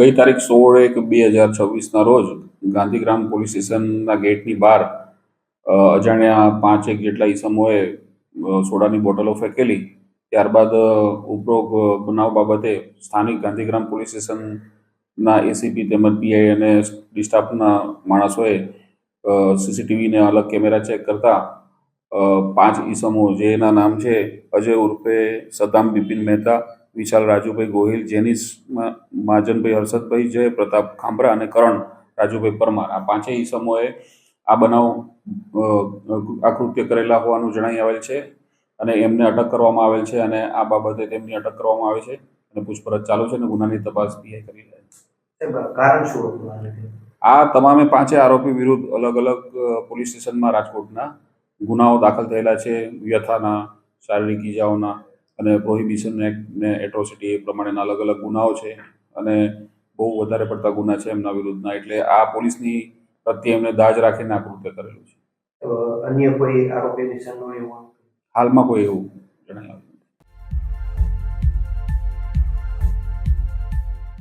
ગઈ તારીખ સોળ એક બે હજાર છવ્વીસના રોજ ગાંધીગ્રામ પોલીસ સ્ટેશનના ગેટની બહાર અજાણ્યા પાંચ એક જેટલા ઈસમોએ સોડાની બોટલો ફેંકેલી. ત્યારબાદ ઉપરોગ બનાવ બાબતે સ્થાનિક ગાંધીગ્રામ પોલીસ સ્ટેશનના એસીપી તેમજ પીઆઈ અને ડિસ્ટાફના માણસોએ સીસીટીવીને અલગ કેમેરા ચેક કરતા પાંચ ઈસમો, જેના નામ છે અજય ઉર્ફે સદામ બિપિન મહેતા વિશાલ રાજુભાઈ ગોહિલ જેનિસ મહાજનભાઈ હર્ષદભાઈ જય પ્રતાપ ખાંભરા અને કરણ રાજુભાઈ પરમાર. આ પાંચેય ઈસમોએ આ બનાવ આ કૃત્ય કરેલા હોવાનું જણાઈ આવેલ છે અને એમને અટક કરવામાં આવેલ છે અને આ બાબતે તેમની અટક કરવામાં આવે છે અને પૂછપરછ ચાલુ છે અને ગુનાની તપાસ પીઆઈ કરી રહ્યા છે. કારણ આ તમામે પાંચે આરોપી વિરુદ્ધ અલગ અલગ પોલીસ સ્ટેશનમાં રાજકોટના ગુનાઓ દાખલ થયેલા છે વ્યથાના શારીરિક ઇજાઓના અને પ્રોહિબિશન એક્ટને એટ્રોસિટી એ પ્રમાણેના અલગ અલગ ગુનાઓ છે અને બહુ વધારે પડતા ગુના છે એમના વિરુદ્ધના. એટલે આ પોલીસની પ્રત્યે એમને દાજ રાખીને આ કૃત્ય કરેલું છે. અન્ય કોઈ આરોપી નિશાન એવું હાલમાં કોઈ એવું